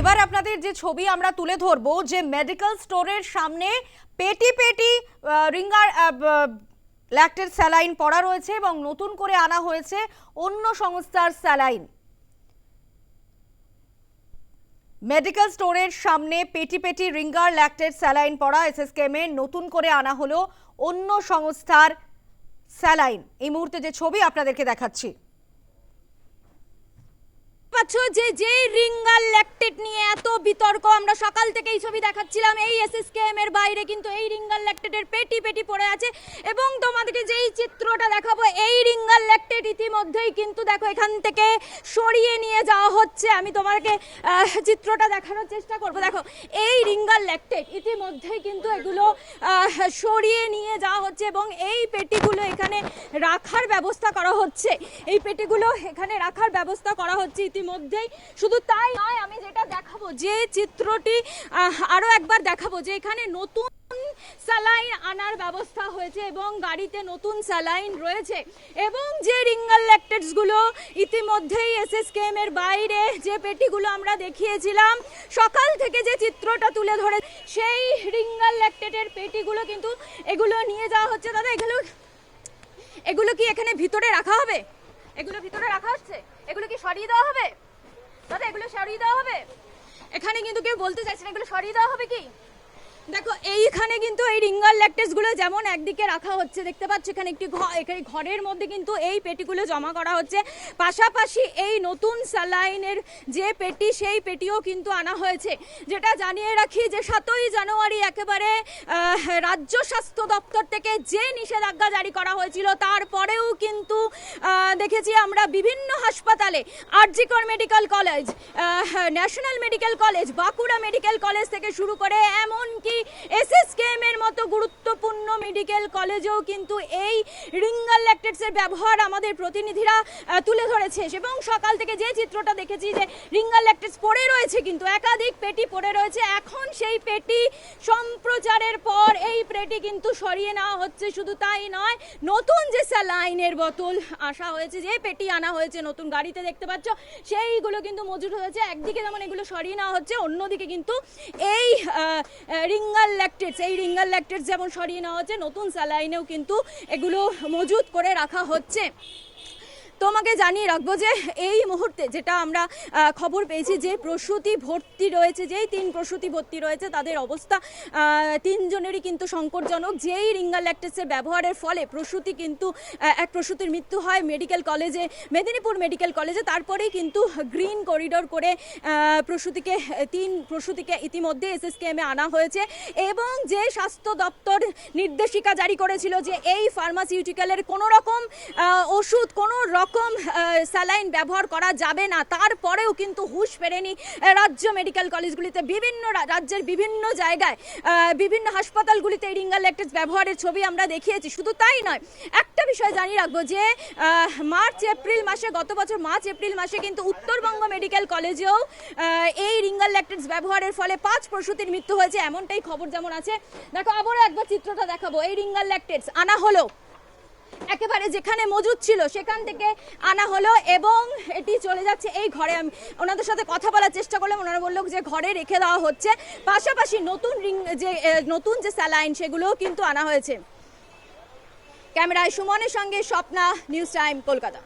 এবার আপনাদের যে ছবি আমরা তুলে ধরবো, যে মেডিকেল স্টোরের সামনে পেটি পেটি রিঙ্গার ল্যাক্টের স্যালাইন পড়া রয়েছে এবং নতুন করে আনা হয়েছে অন্য সংস্থার স্যালাইন মেডিকেল স্টোরের সামনে পেটি পেটি, রিঙ্গার ল্যাক্টের স্যালাইন পড়া এসএসকেএমে নতুন করে আনা হলো অন্য সংস্থার স্যালাইন এই মুহূর্তে যে ছবি আপনাদেরকে দেখাচ্ছি। পাচ্ছ যে যে রিঙ্গাল ল্যাকটেট নিয়ে এত বিতর্ক, আমরা সকাল থেকে এই ছবি দেখাচ্ছিলাম, এই এসএসকেএম এর বাইরে কিন্তু এই রিঙ্গাল ল্যাকটেটের পেটি পেটি পড়ে আছে এবং তোমাদেরকে যেই চিত্রটা দেখাবো, এই রিঙ্গাল ল্যাকটেট ইতিমধ্যেই কিন্তু দেখো এখান থেকে সরিয়ে নিয়ে যাওয়া হচ্ছে। আমি তোমাকে চিত্রটা দেখানোর চেষ্টা করব। দেখো, এই রিঙ্গাল ল্যাকটেট ইতিমধ্যেই কিন্তু এগুলো সরিয়ে নিয়ে যাওয়া হচ্ছে এবং এই পেটিগুলো এখানে রাখার ব্যবস্থা করা হচ্ছে। এই পেটিগুলো এখানে রাখার ব্যবস্থা করা হচ্ছে ইতিমধ্যেই শুধু তাই নয় আমি যেটা দেখাবো যে চিত্রটি আহ, আরও একবার দেখাবো যে এখানে নতুন স্যালাইন আনার ব্যবস্থা হয়েছে এবং গাড়িতে নতুন স্যালাইন রয়েছে। এবং যে রিঙ্গাল ল্যাকটেটসগুলো ইতিমধ্যেই এসএসকেএম এর বাইরে যে পেটিগুলো আমরা দেখিয়েছিলাম সকাল থেকে যে চিত্রটা তুলে ধরে সেই রিঙ্গাল ল্যাকটেটের পেটিগুলো কিন্তু এগুলো নিয়ে যাওয়া হচ্ছে। দাদা এগুলো এগুলো কি এখানে ভিতরে রাখা হবে? এগুলো ভিতরে রাখা হচ্ছে? এগুলো কি সরিয়ে দেওয়া হবে? দাদা, এগুলো সরিয়ে দেওয়া হবে? এখানে কিন্তু কেউ বলতে চাইছে না, এগুলো সরিয়ে দেওয়া হবে কি? দেখো, এইখানে কিন্তু এই রিঙ্গাল ল্যাকটেসগুলো যেমন একদিকে রাখা হচ্ছে, দেখতে পাচ্ছ এখানে একটি ঘরের মধ্যে কিন্তু এই পেটিগুলো জমা করা হচ্ছে। পাশাপাশি এই নতুন স্যালাইনের যে পেটি, সেই পেটিও কিন্তু আনা হয়েছে। যেটা জানিয়ে রাখি যে সাতই জানুয়ারি একেবারে রাজ্য স্বাস্থ্য দপ্তর থেকে যে নিষেধাজ্ঞা জারি করা হয়েছিল, তারপরেও কিন্তু দেখেছি আমরা বিভিন্ন হাসপাতালে, RG Kar medical college national medical college, Bankura medical college থেকে শুরু করে এমনকি এসএসকেএম এর মতো মেডিকেল কলেজেও কিন্তু এই রিঙ্গাল ল্যাকটেটসের ব্যবহার আমাদের প্রতিনিধিরা তুলে ধরেছে। এবং সকাল থেকে যে চিত্রটা দেখেছি যে রিঙ্গাল ল্যাকটেটস পড়ে রয়েছে কিন্তু, একাধিক পেটি পড়ে রয়েছে, এখন সেই পেটি সম্প্রচারের পর এই পেটি কিন্তু সরিয়ে নেওয়া হচ্ছে, শুধু তাই নয়, নতুন যে স্যালাইনের বোতল আসা হয়েছে, যে পেটি আনা হয়েছে, নতুন গাড়িতে দেখতে পাচ্ছ, সেইগুলো কিন্তু মজুদ হয়েছে। একদিকে যেমন এগুলো সরিয়ে নেওয়া হচ্ছে, অন্যদিকে কিন্তু এই রিঙ্গাল ল্যাকটেটস, এই রিঙ্গাল ল্যাকটেটস যেমন সরিয়ে নেওয়া হচ্ছে নতুন স্যালাইনেও কিন্তু এগুলো মজুত করে রাখা হচ্ছে। তোমাকে জানিয়ে রাখব যে এই মুহূর্তে যেটা আমরা খবর পেয়েছি যে প্রসূতি ভর্তি রয়েছে, যেই তিন প্রসূতি ভর্তি রয়েছে, তাদের অবস্থা তিনজনেরই কিন্তু সংকটজনক। যেই রিঙ্গাল ল্যাকটেসের ব্যবহারের ফলে প্রসূতি কিন্তু এক প্রসূতির মৃত্যু হয় মেডিকেল কলেজে, মেদিনীপুর মেডিকেল কলেজে। তারপরেই কিন্তু গ্রিন করিডোর করে প্রসূতিকে, তিন প্রসূতিকে ইতিমধ্যে এসএসকেএমে আনা হয়েছে। এবং যে স্বাস্থ্য দপ্তর নির্দেশিকা জারি করেছিল যে এই ফার্মাসিউটিক্যালের কোনো রকম ওষুধ, কোনো রকম স্যালাইন ব্যবহার করা যাবে না। তারপরেও কিন্তু হুঁশ ফেরেনি রাজ্য মেডিকেল কলেজগুলিতে বিভিন্ন রাজ্যের বিভিন্ন জায়গায় বিভিন্ন হাসপাতালগুলিতে এই রিঙ্গাল ল্যাকটেক্স ব্যবহারের ছবি আমরা দেখিয়েছি। শুধু তাই নয়, একটা বিষয় জানিয়ে রাখব যে মার্চ, এপ্রিল মাসে, গত বছর মার্চ, এপ্রিল মাসে কিন্তু উত্তরবঙ্গ মেডিকেল কলেজেও এই রিঙ্গাল ল্যাকটেক্স ব্যবহারের ফলে পাঁচ প্রসূতির মৃত্যু হয়েছে, এমনটাই খবর যেমন আছে। দেখো, আবারও একবার চিত্রটা দেখাবো। এই রিঙ্গাল ল্যাকটেক্স আনা হলো। একেবারে যেখানে মজুদ ছিল, সেখান থেকে আনা হলো এবং এটি চলে যাচ্ছে এই ঘরে। আমি ওনাদের সাথে কথা বলার চেষ্টা করলাম, ওনারা বলল যে ঘরে রেখে দেওয়া হচ্ছে। পাশাপাশি নতুন রিং যে নতুন যে স্যালাইন, সেগুলোও কিন্তু আনা হয়েছে। ক্যামেরায় সুমনের সঙ্গে স্বপ্না, নিউজ টাইম, কলকাতা।